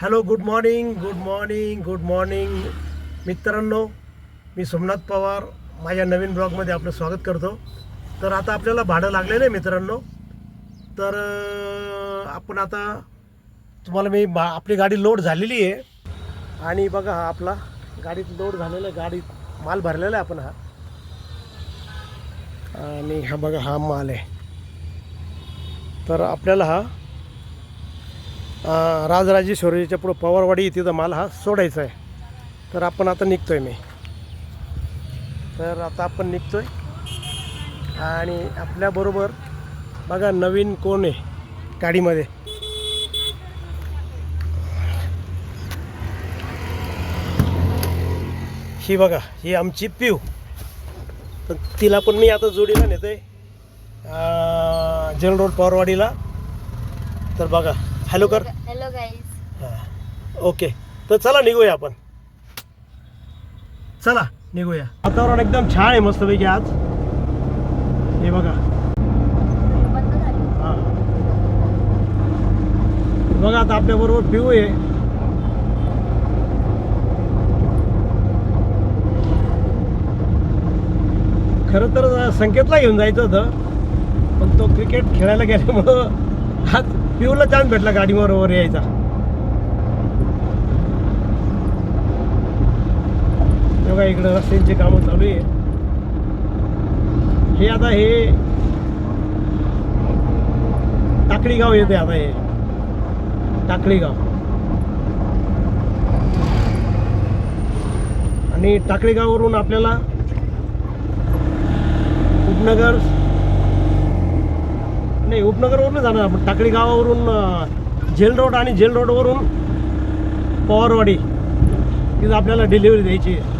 Hello good morning good morning good morning मित्रांनो मी सोमनाथ पवार. माझ्या नवीन ब्लॉगमध्ये आपलं स्वागत करतो. तर आता आपल्याला भाडं लागलेलं आहे मित्रांनो. तर आपण आता तुम्हाला मी बा आपली गाडी लोड झालेली आहे. आणि बघा हा आपला गाडीत लोड झालेला आहे. गाडीत माल भरलेला आहे आपण हा. आणि हा बघा हा माल आहे. तर आपल्याला हा राजराजेश्वरीच्या पुढं पवारवाडी तिथं माल हा सोडायचा आहे. तर आपण आता निघतो आहे मी. तर आता आपण निघतो आहे आणि आपल्याबरोबर बघा नवीन कोण आहे गाडीमध्ये. ही बघा ही आमची पिव तर तिला पण मी आता जोडीला नेतो आहे जनरल रोड पवारवाडीला. तर बघा. हॅलो कर हॅलो गाईज हा. ओके तर चला निघूया आपण. चला निघूया. वातावरण एकदम छान आहे मस्तपैकी आज. हे बघा. बंद झाली हा. बघा आता आपल्या बरोबर पिऊ आहे. खरं तर संकेतला घेऊन जायचं होतं पण तो क्रिकेट खेळायला गेल्यामुळं आज पिऊला चान्स भेटला गाडीवर गाडीबरोबर यायचा. बघा इकडं रस्त्यांची कामं चालू आहे. हे आता हे टाकळी गाव येते आता हे. टाकळी गाव आणि टाकळी गावावरून आपल्याला उपनगर नाही उपनगरवरून जाणार आपण. टाकळी गावावरून झेल रोड आणि झेल रोडवरून पवारवाडी. तिथं आपल्याला डिलिव्हरी द्यायची आहे.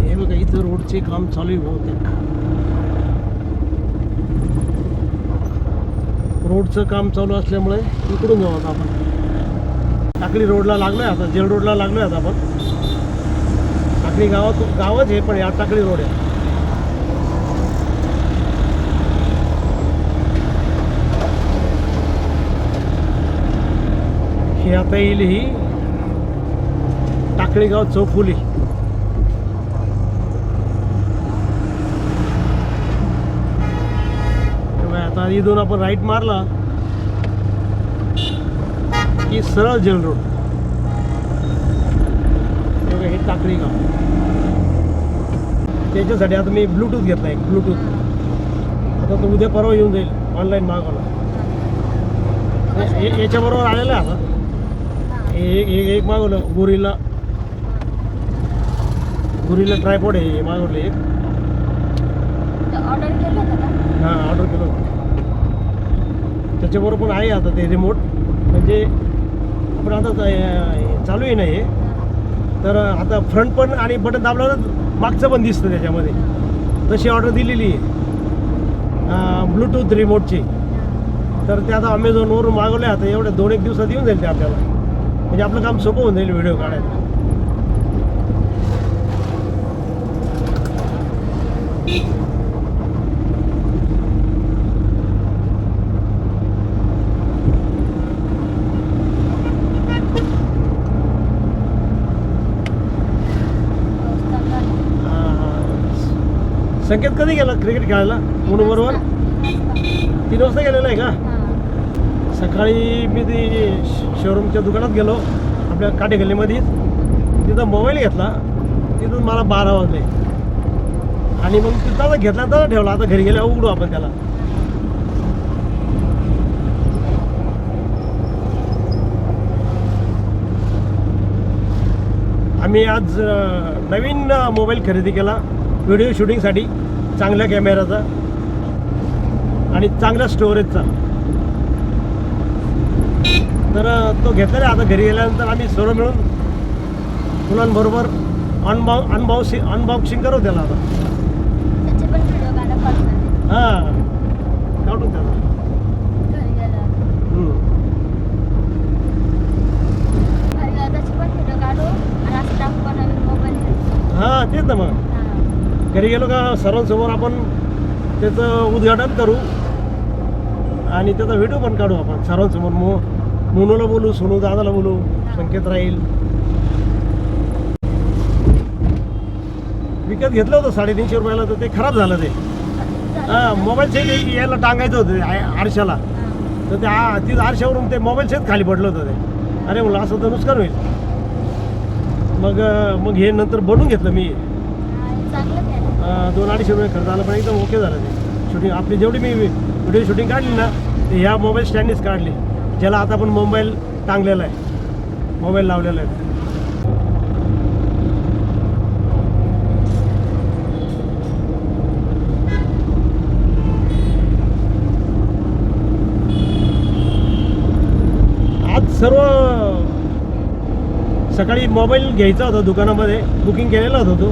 हे बघा इथं रोडचे काम चालू आहे बहुतेक. रोडचं काम चालू असल्यामुळे इकडून जाऊ आता आपण. टाकळी रोडला लागलोय आता झेल रोडला लागलोय आता आपण. टाकळी गावात गावच आहे पण या टाकळी रोड आहे. हे आता येईल ही टाकळी गाव चौफुली आता इथून आपण राईट मारला की सरळ जेल रोड. हे टाकळी गाव त्याच्यासाठी आता मी ब्लूटूथ घेतला एक ब्लूटूथ आता तो उद्या परवा येऊन जाईल ऑनलाईन मागवला. हे- याच्याबरोबर आलेलं आहे आता. हे एक एक एक मागवलं गुरीला गुरीला ट्रायपॉड आहे हे मागवलं एक. ऑर्डर केलं होतं का? हां ऑर्डर केलं होतं. त्याच्याबरोबर पण आहे आता ते रिमोट म्हणजे आपण आता चा- चालू आहे ना हे. तर आता फ्रंट पण आणि बटन दाबल्यावर मागचं पण दिसतं त्याच्यामध्ये. तशी ऑर्डर दिलेली आहे. ब्लूटूथ रिमोटची तर ते आता अमेझॉनवरून मागवले आता एवढ्या दोन एक दिवसात येऊन जाईल ते आपल्याला. म्हणजे आपलं काम सोपं होऊन जाईल व्हिडिओ काढायला संकेत कधी गेला? क्रिकेट खेळायला? म्हणून बरोबर तीन वाजता गेलेला आहे का? सकाळी मी ती शोरूमच्या दुकानात गेलो. आपल्या काटेगल्लीमध्येच तिथं मोबाईल घेतला. तिथून मला बारा वाजले. आणि मग तिथं घेतला तर ठेवला. आता घरी गेल्या उघडू आपण त्याला. आम्ही आज नवीन मोबाईल खरेदी केला. व्हिडिओ शूटिंगसाठी चांगल्या कॅमेऱ्याचा आणि चांगल्या स्टोरेजचा तर तो घेतलेला आता घरी गेल्यानंतर आम्ही सर्व मिळून मुलांबरोबर अनबॉ अनबॉक्सिंग अनबॉक्सिंग करू त्याला आता. काढा हां. त्याला. काढू. मोबाईल हां तेच ना मग. घरी गेलो का सर्वांसमोर आपण त्याचं उद्घाटन करू. आणि त्याचा व्हिडिओ पण काढू आपण सर्वांसमोर. मो मोनूला बोलू सोनू दादाला बोलू संकेत राहील. विकत घेतलं होतं साडेतीनशे रुपयाला तर ते खराब झालं ते. हां मोबाईल सेट यायला टांगायचं होतं ते आरशाला. तर ते आ तिथं आरशावरून ते मोबाईल सेट खाली पडलं होतं ते. अरे म्हणलं असं तर नुकसान होईल. मग मग हे नंतर बनवून घेतलं मी. दोन अडीचशे रुपये खर्च आला पण एकदम ओके झालं ते. शूटिंग आपली जेवढी मी व्हिडिओ शूटिंग काढली ना ते ह्या मोबाईल स्टँडनीच काढली. ज्याला आता पण मोबाईल टांगलेला आहे. मोबाईल लावलेला आहे. आज सर्व सकाळी मोबाईल घ्यायचा होता दुकानामध्ये. बुकिंग केलेला होता तो.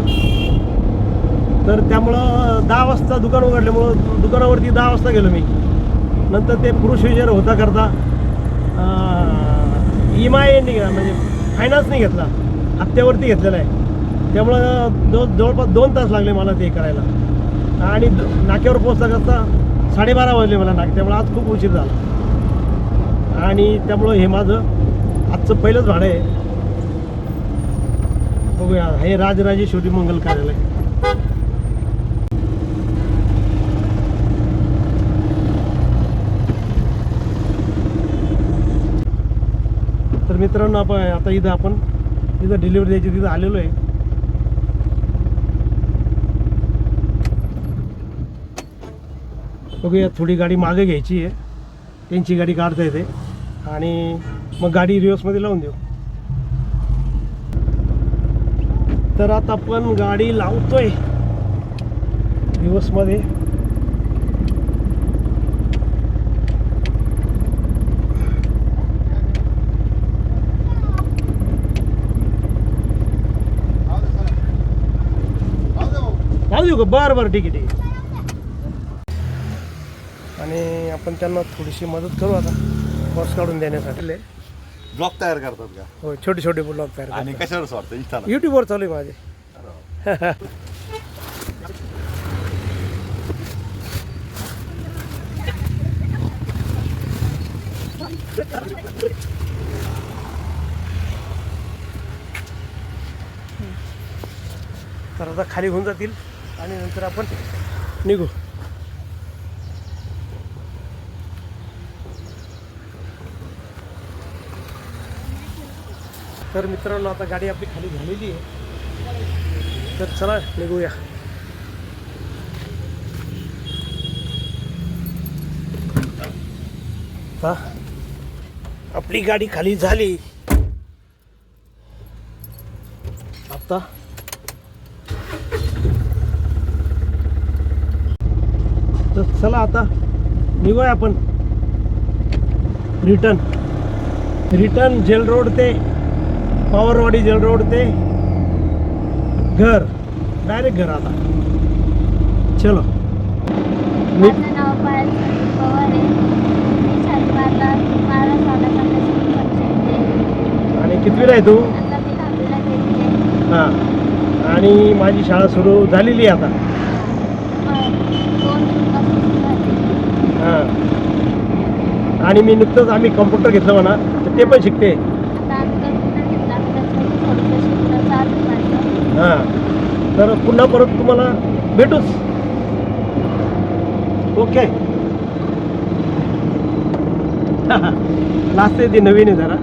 तर त्यामुळं दहा वाजता दुकान उघडल्यामुळं दुकानावरती दहा वाजता गेलो मी. नंतर ते पुरुष विजय होता करता ई एम आय म्हणजे फायनान्स नाही घेतला. हप्त्यावरती घेतलेला आहे. त्यामुळं दो जवळपास दोन तास लागले मला ते करायला. आणि नाक्यावर पोचता करता साडेबारा वाजले मला नाक त्यामुळे आज खूप उशीर झाला. आणि त्यामुळं हे माझं आजचं पहिलंच भाडं आहे. बघूया हे राजराजेश्वरी मंगल कार्यालय. मित्रांनो आपण आता इथं आपण इथं डिलिव्हरी द्यायची तिथं आलेलो आहे. बघूया थोडी गाडी मागे घ्यायची आहे. त्यांची गाडी काढता येते. आणि मग गाडी रिवर्समध्ये लावून देऊ. तर आता आपण गाडी लावतोय. रिवर्समध्ये लावू देऊ का? बरं बरं ठीक आहे ठीक आहे. आणि आपण त्यांना थोडीशी मदत करू आता बस काढून देण्यासाठी. ब्लॉग तयार करतात का? हो छोटे छोटे ब्लॉग तयार आणि करतात. कशावर इंस्टाला युट्यूबवर चालू आहे माझे. तर आता खाली होऊन जातील. आणि नंतर आपण निघू. तर मित्रांनो आता गाडी आपली खाली झालेली आहे. तर चला निघूया. आपली गाडी खाली झाली आता तर चला आता निघूया आपण. रिटर्न. रिटर्न जेल रोड ते पॉवरवाडी जेल रोड ते घर. डायरेक्ट घर आता. चलो. मी आणि कितवीला आहे तू? हां. आणि माझी शाळा सुरू झालेली आहे आता दोन जूनपासून सुरू झाली हां. आणि मी नुकतंच आम्ही कम्प्युटर घेतलं म्हणा तर ते पण शिकते. हां. तर पुन्हा परत तुम्हाला भेटूच. ओके. लास्ट ती नवीन आहे जरा.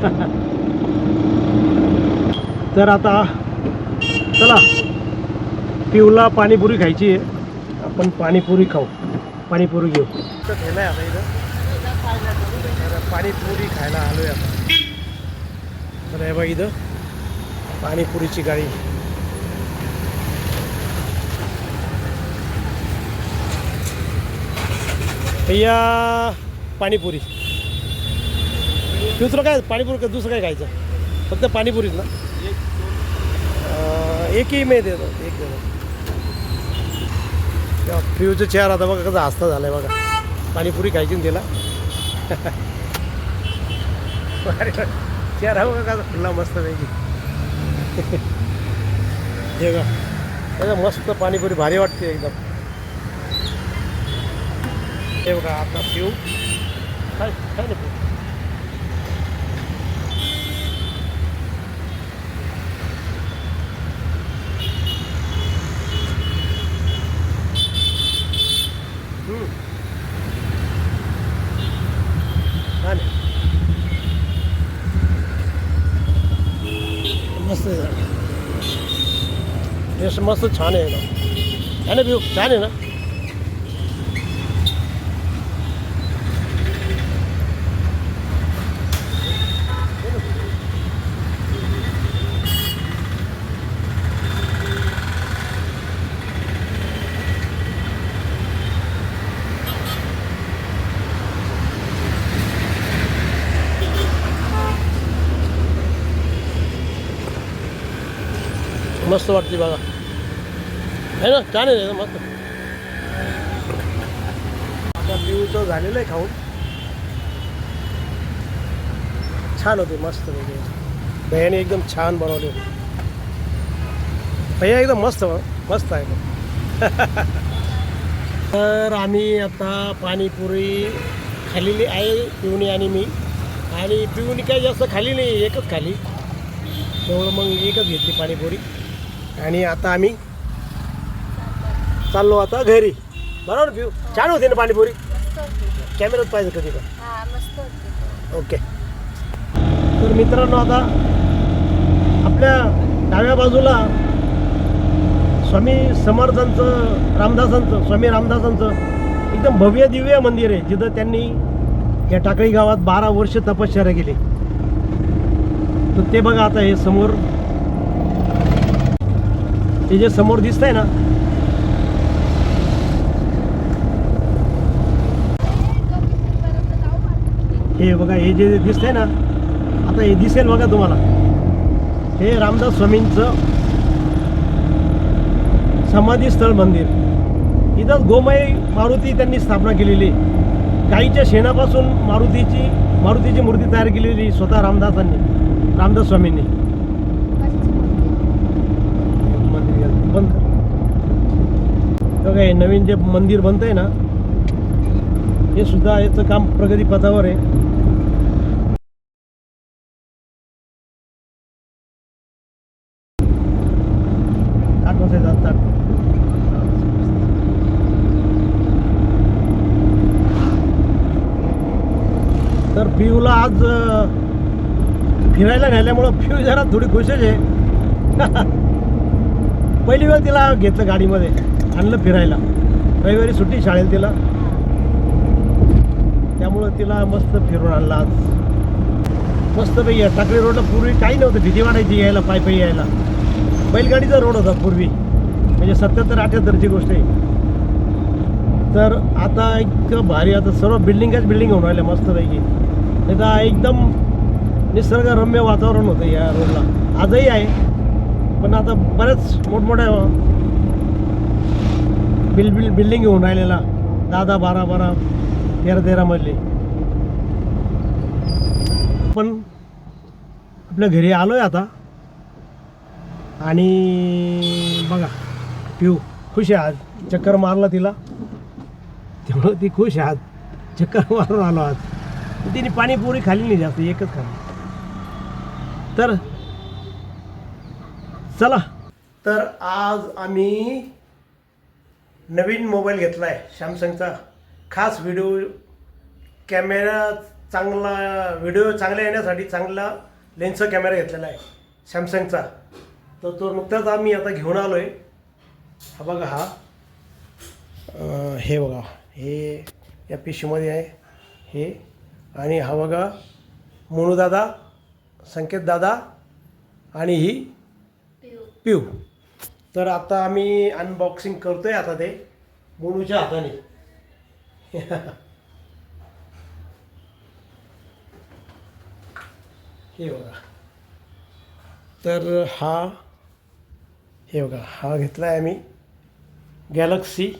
तर आता चला. पिवला पाणीपुरी खायची आहे. आपण पाणीपुरी खाऊ. पाणीपुरी घेऊ. तर ठेला आहे आता इथं. पाणीपुरी खायला आलो आहे आपण तर हे बघ इथं पाणीपुरीची गाडी. भैया पाणीपुरी. दुसरं काय पाणीपुरी का दुसरं काय खायचं? फक्त पाणीपुरीच ना? एकही मे देतो एक देतो पिऊचं चेहरा आता बघा कसा हसता आहे बघा. पाणीपुरी खायची ना तिला. चेहरा बघा कसा फुलला मस्त पैकी हे बघा त्याचं मस्त पाणीपुरी भारी वाटते एकदम. हे बघा आता पिऊ. काय काय नाही पिऊ छान आहे मस्त आहे झाड टेस्ट मस्त छान आहे ना आहे ना व्यू छान आहे ना मस्त वाटते बघा ना छान आहे ना मस्त. आता व्ह्यूचं झालेलं आहे खाऊन. छान होते मस्त वेगळे भैयाने एकदम छान बनवले भैया एकदम मस्त मस्त आहे. तर आम्ही आता पाणीपुरी खाल्लेली आहे पिवणी आणि मी. आणि पिवणी काही जास्त खाल्ली नाही एकच खाली तेवढं मग एकच घेतली पाणीपुरी. आणि आता आम्ही चाललो आता घरी. बरोबर पिऊ? छान होती ना पाणीपुरी? कॅमेरात पाहिजे कधी पण हा होती. ओके तर मित्रांनो आता आपल्या डाव्या बाजूला स्वामी समर्थांचं रामदासांचं स्वामी रामदासांचं एकदम भव्य दिव्य मंदिर आहे जिथं त्यांनी या टाकळी गावात बारा वर्ष तपश्चर्या केली. तर ते बघा आता हे समोर. हे जे समोर दिसत आहे ना हे बघा हे जे दिसतंय ना आता हे दिसेल बघा तुम्हाला. हे रामदास स्वामींचं समाधीस्थळ मंदिर. इथं गोमय मारुती त्यांनी स्थापना केलेली. गाईच्या शेणापासून मारुतीची मारुतीची मूर्ती तयार केलेली स्वतः रामदासांनी रामदास स्वामींनी. बंद बघा हे नवीन जे मंदिर बनतंय ना हे सुद्धा याचं काम प्रगतीपथावर आहे. तर फ्यूला आज फिरायला नेल्यामुळं पिऊ जरा थोडी खुशच आहे. पहिली वेळ तिला घेतलं गाडीमध्ये आणलं फिरायला. रविवारी सुट्टी शाळेत तिला. त्यामुळं तिला मस्त फिरून आणलं आज. मस्त पैकी टाकळी रोडला पूर्वी काही नव्हतं भीती वाटायची यायला पायी पायी यायला. बैलगाडीचा रोड होता पूर्वी. म्हणजे सत्याहत्तर अठ्याहत्तरची गोष्ट आहे. तर आता एक भारी आता सर्व बिल्डिंगच बिल्डिंग होऊन राहिल्या मस्तपैकी. आता एकदम निसर्गरम्य वातावरण होतं या रोडला. आजही आहे. पण आता बऱ्याच मोठमोठ्या बिल बिल बिल्डिंग होऊन राहिलेला. दहा दहा बारा बारा तेरा तेरा मधले पण आपल्या घरी आलो आहे आता. आणि बघा पिऊ खुश आहे आज. चक्कर मारला तिला. त्यामुळं ती खुश आहे आज. चक्कर मारून आलो आज. तिने पाणीपुरी खाल्ली नाही जास्त एकच खाल्ली. तर चला. तर आज आम्ही नवीन मोबाईल घेतला आहे सॅमसंगचा. खास व्हिडिओ कॅमेरा चांगला व्हिडिओ चांगला येण्यासाठी चांगला लेन्सचा कॅमेरा घेतलेला आहे सॅमसंगचा. तर तो नुकताच आम्ही आता घेऊन आलो आहे हा बघा हा. हे बघा हे या पिशीमध्ये आहे. हे आणि हा बघा मोनूदादा संकेतदादा आणि ही पिऊ. तर आता आम्ही अनबॉक्सिंग करतोय आता ते मोनूच्या हाताने. हे बघा. तर हा हे बघा हा घेतला आहे आम्ही Galaxy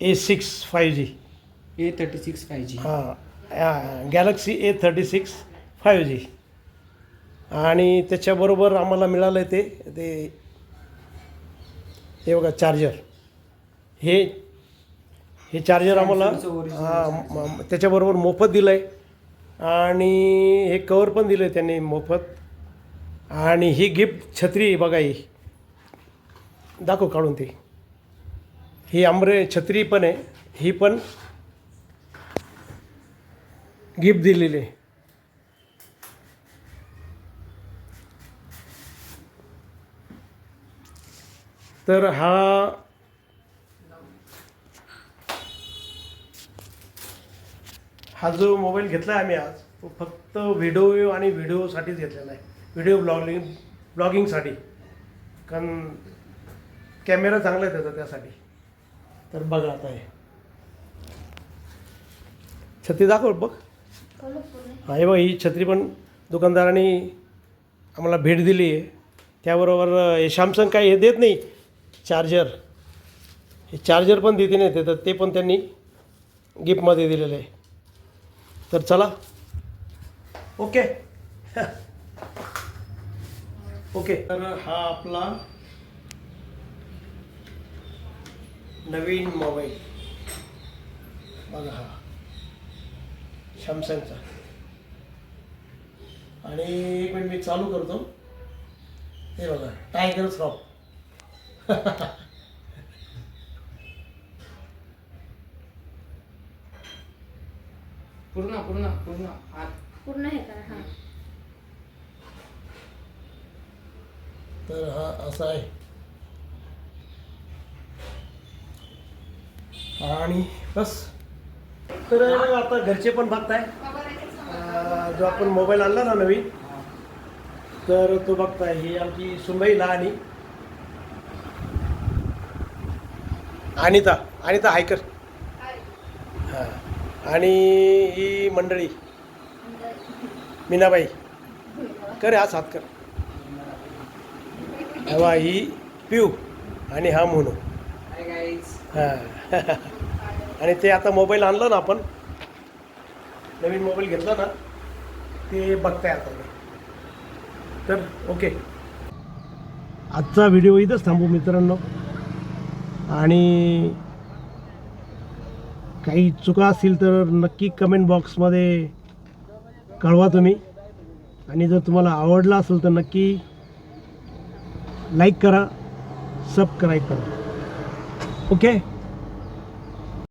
A six five G A thirty six five G हां Galaxy A thirty six five G आणि त्याच्याबरोबर आम्हाला मिळालं आहे ते ते हे बघा चार्जर हे हे चार्जर आम्हाला त्याच्याबरोबर मोफत दिलं आहे आणि हे कवर पण दिलं आहे त्यांनी मोफत. आणि ही गिफ्ट छत्री बघा ही. दाखव काढून ती. ही आंबरे छत्री पण आहे. ही पण गिफ्ट दिलेले. तर हा हा जो मोबाईल घेतला आहे आम्ही आज तो फक्त व्हिडिओ आणि व्हिडिओसाठीच घेतलेला आहे. व्हिडिओ ब्लॉगिंग ब्लॉगिंगसाठी. कारण कॅमेरा चांगला आहे त्याचा त्यासाठी. तर बघा आता हे. छत्ती दाखव बघ. हा हे बघ ही छत्री पण दुकानदारांनी आम्हाला भेट दिली आहे. त्याबरोबर हे सॅमसंग काही हे देत नाही. चार्जर हे चार्जर पण देते नाही ते तर ते पण त्यांनी गिफ्टमध्ये दिलेलं आहे. तर चला. ओके. ओके. तर हा आपला नवीन मोबाईल बघा हा. सॅमसंगचा आणि एक मिनिट मी चालू करतो. हे बघा टायगर श्रॉप पूर्ण पूर्ण पूर्ण. आत पूर्ण हे करा हां. तर हा असा आहे. आणि बस. तर आता घरचे पण बघताय. जो आपण मोबाईल आणला ना नवीन तर तो बघताय. ही आमची सुनबाई लहानी. अनिता अनिता हायकर हां. आणि ही मंडळी मीनाबाई. कर आज हात कर. तेव्हा ही पिऊ आणि हा मोनू. हां. आणि ते आता मोबाईल आणलं ना आपण नवीन मोबाईल घेतला ना ते बघताय आता तर ओके आजचा व्हिडिओ इथंच थांबू मित्रांनो. आणि काही चुका असतील तर नक्की कमेंट बॉक्समध्ये कळवा तुम्ही. आणि जर तुम्हाला आवडला असेल तर नक्की लाईक करा सबस्क्राईब करा. ओके